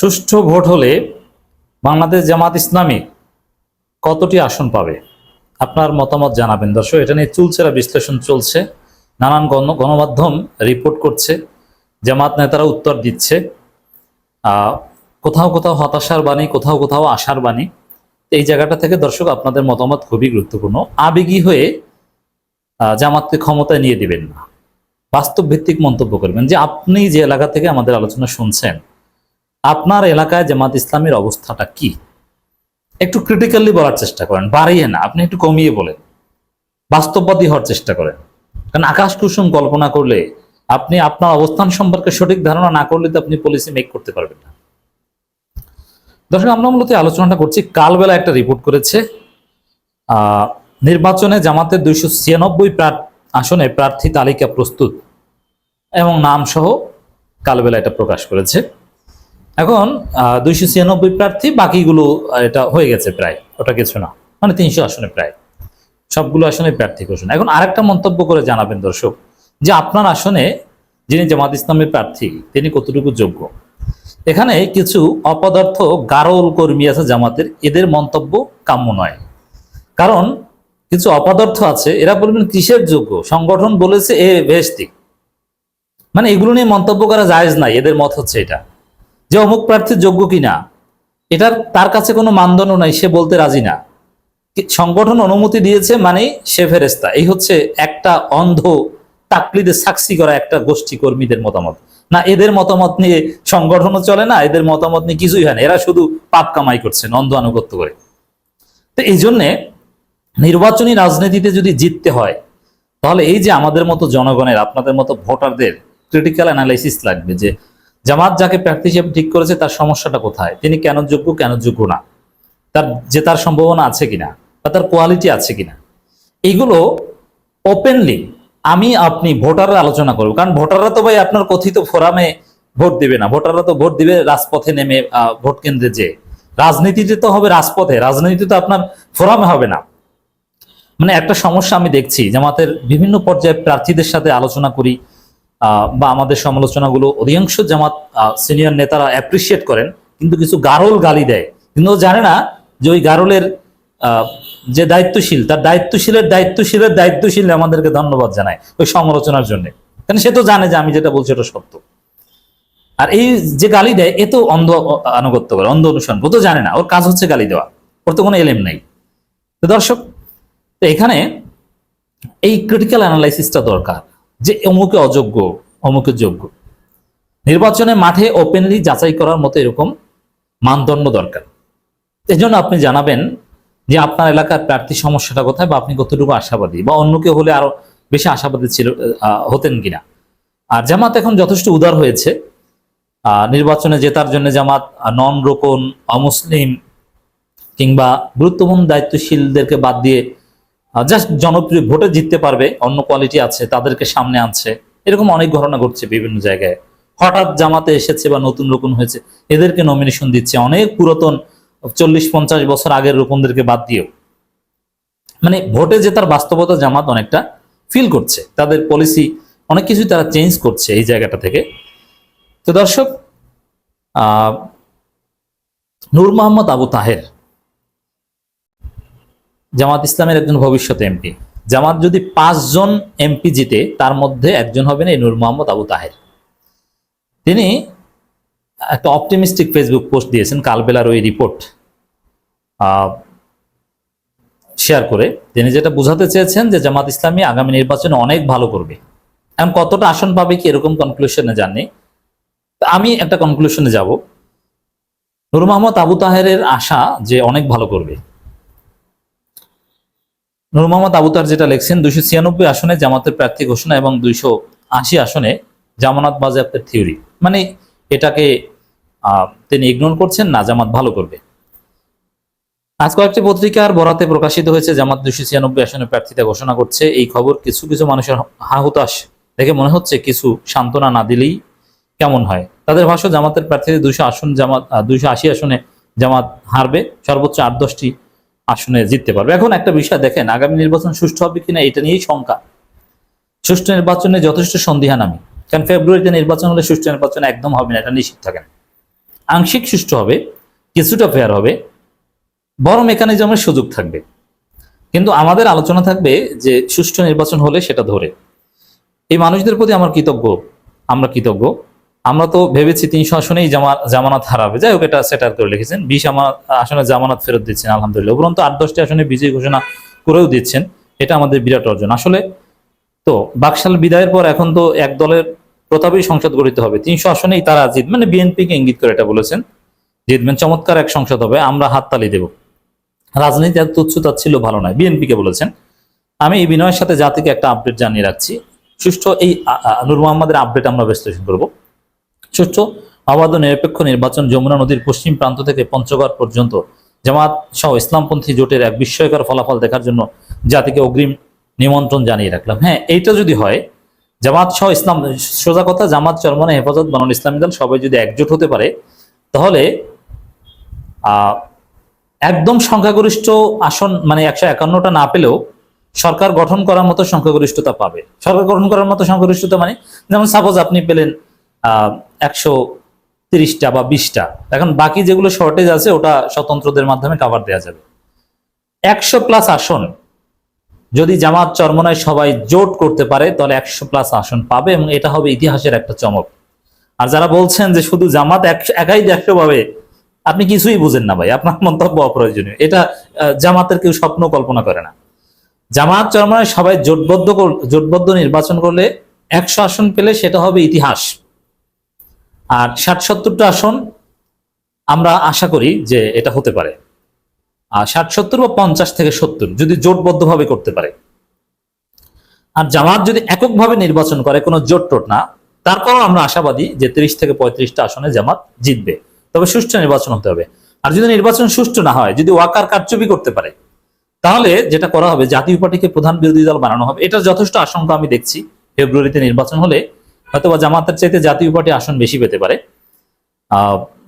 সুষ্ঠু ভোট হলে বাংলাদেশ জামাত ইসলামী কতটি আসন পাবে? আপনার মতামত জানাবেন। দর্শক, এটা নিয়ে চুলচেরা বিশ্লেষণ চলছে। নানান গণ, গণমাধ্যম রিপোর্ট করছে, জামাত নেতারা উত্তর দিচ্ছে। কোথাও কোথাও হতাশার বাণী, কোথাও কোথাও আশার বাণী। এই জায়গাটা থেকে দর্শক, আপনাদের মতামত খুবই গুরুত্বপূর্ণ। আবেগী হয়ে জামাতকে ক্ষমতায় নিয়ে দিবেন না। বাস্তব ভিত্তিক মন্তব্য করবেন যে আপনি যে এলাকা থেকে আমাদের আলোচনা শুনছেন আপনার এলাকায় জামাত ইসলামের অবস্থাটা কি? একটু ক্রিটিক্যালি বলার চেষ্টা করেন, বাড়িয়ে না, আপনি একটু কমিয়ে বলেন, বাস্তববাদী হওয়ার চেষ্টা করেন। কারণ আকাশ কুসুম কল্পনা করলে আপনি আপনার অবস্থান সম্পর্কে সঠিক ধারণা না করলে তো আপনি পলিসি মেক করতে পারবেন না। দর্শক, আমরা মূলত আলোচনাটা করছি, কালবেলা একটা রিপোর্ট করেছে। নির্বাচনে জামাতের দুইশো ছিয়ানব্বই আসনে প্রার্থী তালিকা প্রস্তুত এবং নাম সহ কালবেলা এটা প্রকাশ করেছে। এখন দুইশো ছিয়ানব্বই প্রার্থী, বাকিগুলো এটা হয়ে গেছে প্রায়। ওটা কিছু না। মানে তিনশো আসনে প্রায়। সবগুলো আসনে প্রার্থী ঘোষণা। এখন আরেকটা মন্তব্য করে জানাবেন দর্শক, যে আপনার আসনে যিনি জামাত ইসলামের প্রার্থী, তিনি কতটুকু যোগ্য? এখানে কিছু অপদার্থ গারল কর্মী আছে জামাতের। এদের মন্তব্য কাম্য নয়। কারণ, কিছু অপদার্থ আছে, এরা বলবেন কিসের যোগ্য? সংগঠন বলেছে এ বেহস্তি মানে এগুলো নিয়ে মন্তব্য করা জায়েজ নাই। এদের মত হচ্ছে এটা। যে অমুক প্রার্থী যোগ্য কিনা, এটার তার কাছে কোনো মানদণ্ড নাই, সে বলতে রাজি না। সংগঠন অনুমতি দিয়েছে মানে সে ফেরেস্তা এই হচ্ছে একটা অন্ধ তাকলিদে সাক্ষী করা একটা গোষ্ঠী কর্মীদের মতামত। না, এদের মতামত নিয়ে সংগঠনও চলে না, এদের মতামত নিয়ে কিছুই হয় না। এরা শুধু পাপ কামাই করছেন অন্ধ আনুগত্য করে। তো এই জন্যে নির্বাচনী রাজনীতিতে যদি জিততে হয়, তাহলে এই যে আমাদের মতো জনগণের, আপনাদের মতো ভোটারদের ক্রিটিক্যাল অ্যানালাইসিস লাগবে যে জামাত যাকে প্রার্থী হিসেবে ঠিক করেছে, তার সমস্যাটা কোথায়? তিনি কেন যোগ্য কেন যোগ্য না? তার যে তার সম্ভাবনা আছে কিনা বা তার কোয়ালিটি আছে কিনা? এইগুলো ওপেনলি আমি আপনি ভোটাররা আলোচনা করব। কারণ ভোটাররা তো ভাই আপনার কথিত ফোরামে ভোট দিবে না। ভোটাররা তো ভোট দিবে রাজপথে নেমে ভোট কেন্দ্রে যে রাজনীতিতে তো হবে রাজপথে। রাজনীতি তো আপনার ফোরামে হবে না। মানে একটা সমস্যা আমি দেখছি। জামাতের বিভিন্ন পর্যায়ে প্রার্থীদের সাথে আলোচনা করি। বা আমাদের সমালোচনাগুলো অধিকাংশ জামাত সিনিয়র নেতারা অ্যাপ্রিসিয়েট করেন, কিন্তু কিছু গারল গালি দেয়। কিন্তু জানে না যে ওই গারলের যে দায়িত্বশীল, তার দায়িত্বশীলের দায়িত্বশীলের দায়িত্বশীল আমাদেরকে ধন্যবাদ জানায় ওই সমালোচনার জন্য। কারণ সে তো জানে যে আমি যেটা বলছি এটা সত্য। আর এই যে গালি দেয়, এ তো অন্ধ আনুগত্য করে, অন্ধ অনুসরণ ও তো জানে না, ওর কাজ হচ্ছে গালি দেওয়া। ওর তো কোনো এলেম নাই। দর্শক, তো এখানে এই ক্রিটিক্যাল অ্যানালাইসিসটা দরকার। যে অমুকে অযোগ্য, অমুকে যোগ্য। নির্বাচনে মাঠে ওপেনলি যাচাই করার মতো এরকম মানদণ্ড দরকার। এজন্য আপনি জানাবেন যে আপনার এলাকার প্রার্থী সমস্যাটা কোথায় বা আপনি কতটুকু আশাবাদী বা অন্য কেউ হলে আরও বেশি আশাবাদী ছিল হতেন কিনা। আর জামাত এখন যথেষ্ট উদার হয়েছে। নির্বাচনে জেতার জন্য জামাত নন রোকন অমুসলিম কিংবা গুরুত্বপূর্ণ দায়িত্বশীলদেরকে বাদ দিয়ে জাস্ট জনপ্রিয় ভোটে জিততে পারবে, অন্য কোয়ালিটি আছে, তাদেরকে সামনে আনছে। এরকম অনেক ঘটনা ঘটছে বিভিন্ন জায়গায়। হঠাৎ জামাতে এসেছে বা নতুন রোকন হয়েছে, এদেরকে নমিনেশন দিচ্ছে। অনেক পুরাতন চল্লিশ পঞ্চাশ বছর আগের রোকনদেরকে বাদ দিয়েও। মানে ভোটে যে তার বাস্তবতা জামাত অনেকটা ফিল করছে। তাদের পলিসি অনেক কিছুই তারা চেঞ্জ করছে এই জায়গাটা থেকে। তো দর্শক নূর মোহাম্মদ আবু তাহের জামাত ইসলামের একজন ভবিষ্যৎ এমপি। জামাত যদি পাঁচজন এমপি জিতে, তার মধ্যে একজন হবেন এই নূর মোহাম্মদ আবু তাহের। তিনি একটা অপটিমিস্টিক ফেসবুক পোস্ট দিয়েছেন, কালবেলার ওই রিপোর্ট শেয়ার করে। তিনি যেটা বোঝাতে চেয়েছেন যে জামাত ইসলামী আগামী নির্বাচনে অনেক ভালো করবে। এখন কতটা আসন পাবে কি এরকম কনক্লুশনে জানি আমি একটা কনক্লুশনে যাব। নূর মোহাম্মদ আবু তাহেরের আশা যে অনেক ভালো করবে। নূর মোহাম্মদ আবুতার যেটা লেখছেন, দুইশো ছিয়ানব্বই আসনে জামাতের প্রার্থী ঘোষণা এবং দুইশো আশি আসনে জামানত বাজেয়াপ্তের থিওরি। মানে এটাকে তিনি ইগনোর করছেন, না, জামাত ভালো করবে। আজ কয়েকটি পত্রিকার বরাতে প্রকাশিত হয়েছে, জামাত দুইশো ছিয়ানব্বই আসনে প্রার্থীতা ঘোষণা করছে। এই খবর কিছু কিছু মানুষের হা হুতাশ দেখে মনে হচ্ছে কিছু সান্ত্বনা না দিলেই কেমন হয়। তাদের ভাষ্য, জামাতের প্রার্থীদের দুইশো আসন জামাত দুইশো আশি আসনে জামাত হারবে। সর্বোচ্চ আট দশটি আসনে জিততে পারবে। এখন একটা বিষয় দেখেন, আগামী নির্বাচন সুষ্ঠু হবে কিনা এটা নিয়েই শঙ্কা। সুষ্ঠু নির্বাচনে যথেষ্ট সন্দিহান আমি। কারণ ফেব্রুয়ারিতে নির্বাচন হলে সুষ্ঠু নির্বাচন একদম হবে না, এটা নিশ্চিত থাকেন। আংশিক সুষ্ঠু হবে, কিছুটা ফেয়ার হবে বড় মেকানিজমের সুযোগ থাকবে। কিন্তু আমাদের আলোচনা থাকবে যে সুষ্ঠু নির্বাচন হলে সেটা ধরে। এই মানুষদের প্রতি আমার কৃতজ্ঞ, আমরা কৃতজ্ঞ। আমরা তো ভেবেছি তিনশো আসনেই জামা জামানত হারাবে। যাই হোক, এটা সেটার করে লিখেছেন বিশ আসনে জামানত ফেরত দিচ্ছেন, আলহামদুলিল্লাহ। উপরন্ত আট, দশটি আসনে বিজয়ী ঘোষণা করেও দিচ্ছেন। এটা আমাদের বিরাট অর্জন। আসলে তো বাকশাল বিদায়ের পর এখন তো এক দলের প্রতাপেই সংসদ গঠিত হবে। তিনশো আসনেই তারা জিত মানে বিএনপিকে ইঙ্গিত করে এটা বলেছেন। জিতবেন, চমৎকার এক সংসদ হবে, আমরা হাততালি দেব। রাজনীতি এত তুচ্ছ ছিল ভালো নয়, বিএনপিকে বলেছেন। আমি এই বিনয়ের সাথে জাতিকে একটা আপডেট জানিয়ে রাখছি। সুষ্ঠু এই নূর মোহাম্মদের আপডেট আমরা বিশ্লেষণ করব। সুষ্ঠু অবাধ নিরপেক্ষ নির্বাচন যমুনা নদীর পশ্চিম প্রান্ত থেকে পঞ্চগড় পর্যন্ত। জামাত সহ ইসলামপন্থী জোটের এক বিস্ময়কর ফলাফল দেখার জন্য জাতিকে অগ্রিম নিমন্ত্রণ জানিয়ে রাখলাম। হ্যাঁ এইটা যদি হয় জামাত সহ ইসলাম, সোজা কথা, জামাত চরমনে হেফাজত বানুল ইসলামী দল সবাই যদি একজোট হতে পারে, তাহলে একদম সংখ্যাগরিষ্ঠ আসন মানে একশো একান্নটা না পেলেও সরকার গঠন করার মতো সংখ্যাগরিষ্ঠতা পাবে। সরকার গঠন করার মতো সংখ্যাগরিষ্ঠতা মানে যেমন সাপোজ আপনি পেলেন আহ একশো তিরিশটা বা বিশটা। এখন বাকি যেগুলো শর্টেজ আছে, ওটা স্বতন্ত্রদের মাধ্যমে কাভার দেওয়া যাবে। একশো প্লাস আসন। যদি জামাত চরমনায় সবাই জোট করতে পারে, তাহলে একশো প্লাস আসন পাবে এবং এটা হবে ইতিহাসের একটা চমক। আর যারা বলছেন যে শুধু জামাত একাই একশো পাবে, আপনি কিছুই বুঝেন না ভাই, আপনার মন্তব্য অপ্রয়োজনীয়। এটা জামাতের কেউ স্বপ্ন কল্পনা করে না। জামাত চরমনায় সবাই জোটবদ্ধ জোটবদ্ধ নির্বাচন করলে একশো আসন পেলে সেটা হবে ইতিহাস। আর ষাট সত্তরটা আসন আমরা আশা করি যে এটা হতে পারে। আর ষাট সত্তর বা পঞ্চাশ থেকে সত্তর যদি জোটবদ্ধভাবে করতে পারে। আর জামাত যদি এককভাবে নির্বাচন করে, কোনো জোট টোট না, তারপরও আমরা আশাবাদী যে তিরিশ থেকে পঁয়ত্রিশটা আসনে জামাত জিতবে। তবে সুষ্ঠু নির্বাচন হতে হবে। আর যদি নির্বাচন সুষ্ঠু না হয়, যদি ওয়াকার কারচুপি করতে পারে, তাহলে যেটা করা হবে, জাতীয় পার্টিকে প্রধান বিরোধী দল বানানো হবে। এটা যথেষ্ট আশঙ্কা আমি দেখছি। ফেব্রুয়ারিতে নির্বাচন হলে হয়তোবা জামাতের চাইতে জাতীয় পার্টি আসন বেশি পেতে পারে।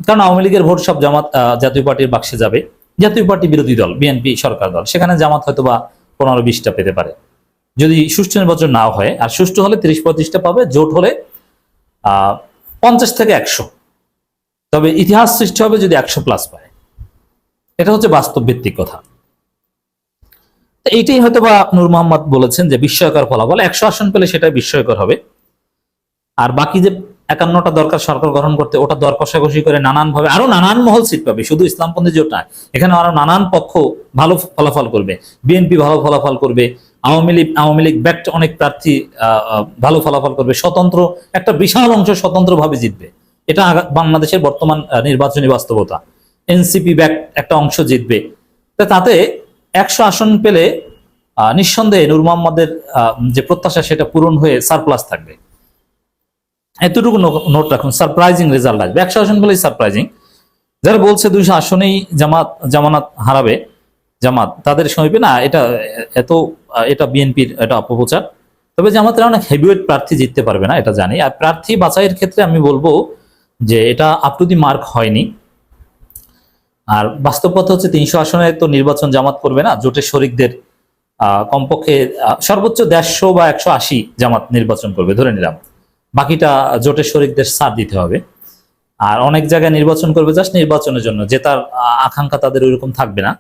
কারণ আওয়ামী লীগের ভোট সব জামাত জাতীয় পার্টির বাক্সে যাবে। জাতীয় পার্টি বিরোধী দল, বিএনপি, সরকার দল, সেখানে জামাত হয়তোবা পনেরো বিশটা পেতে পারে। যদি সুষ্ঠু নির্বাচন না হয়, আর সুষ্ঠু হলে তিরিশ পঁয়ত্রিশটা পাবে, জোট হলে পঞ্চাশ থেকে একশো। তবে ইতিহাস সৃষ্টি হবে যদি একশো প্লাস পায়। এটা হচ্ছে বাস্তব ভিত্তিক কথা। এইটাই হয়তো বা নূর মোহাম্মদ বলেছেন যে বিস্ময়কর ফলাফল। একশো আসন পেলে সেটাই বিস্ময়কর হবে। আর বাকি যে একান্নটা দরকার সরকার গঠন করতে, ওটা দর কষাকষি করে নানান ভাবে আরও নানান মহল সিট পাবে। শুধু ইসলামপন্থী জোট নয় এখানে আরও নানান পক্ষ ভালো ফলাফল করবে। বিএনপি ভালো ফলাফল করবে, আওয়ামী লীগ আওয়ামী লীগ ব্যাক্ট অনেক প্রার্থী ভালো ফলাফল করবে। স্বতন্ত্র, একটা বিশাল অংশ স্বতন্ত্রভাবে জিতবে। এটা বাংলাদেশের বর্তমান নির্বাচনী বাস্তবতা। এনসিপি ব্যাক একটা অংশ জিতবে। তা তাতে একশো আসন পেলে নিঃসন্দেহে নূর মোহাম্মদের যে প্রত্যাশা সেটা পূরণ হয়ে সারপ্লাস থাকবে। এতটুকু নোট রাখুন সারপ্রাইজিং রেজাল্ট আসবে। একশো আসন বলেই সারপ্রাইজিং যারা বলছে দুইশো আসনেই জামাত জামানাত হারাবে, জামাত, তাদের সমীপে না, এটা এত, এটা বিএনপির এটা অপপ্রচার। তবে জামাতের অনেক হেভিওয়েট প্রার্থী জিততে পারবে না, এটা জানি। আর প্রার্থী বাছাইয়ের ক্ষেত্রে আমি বলব যে এটা আপ টু দি মার্ক হয়নি। আর বাস্তব কথা হচ্ছে তিনশো আসনে তো নির্বাচন জামাত করবে না, জোটের শরিকদের কমপক্ষে সর্বোচ্চ দেড়শো বা একশো আশি জামাত নির্বাচন করবে, ধরে নিলাম। বাকিটা জোটের শরিকদের সাথ দিতে হবে। আর অনেক জায়গায় নির্বাচন করবে জাস্ট নির্বাচনের জন্য, যে তার আকাঙ্ক্ষা তাদের ওইরকম থাকবে না।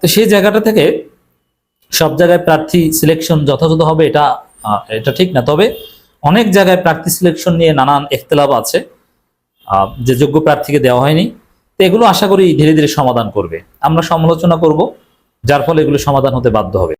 তো সেই জায়গাটা থেকে সব জায়গায় প্রার্থী সিলেকশন যথাযথ হবে এটা এটা ঠিক না। তবে অনেক জায়গায় প্রার্থী সিলেকশন নিয়ে নানান এখতলাফ আছে যে যোগ্য প্রার্থীকে দেওয়া হয়নি। তো এগুলো আশা করি ধীরে ধীরে সমাধান করবে। আমরা সমালোচনা করব, যার ফলে এগুলো সমাধান হতে বাধ্য হবে।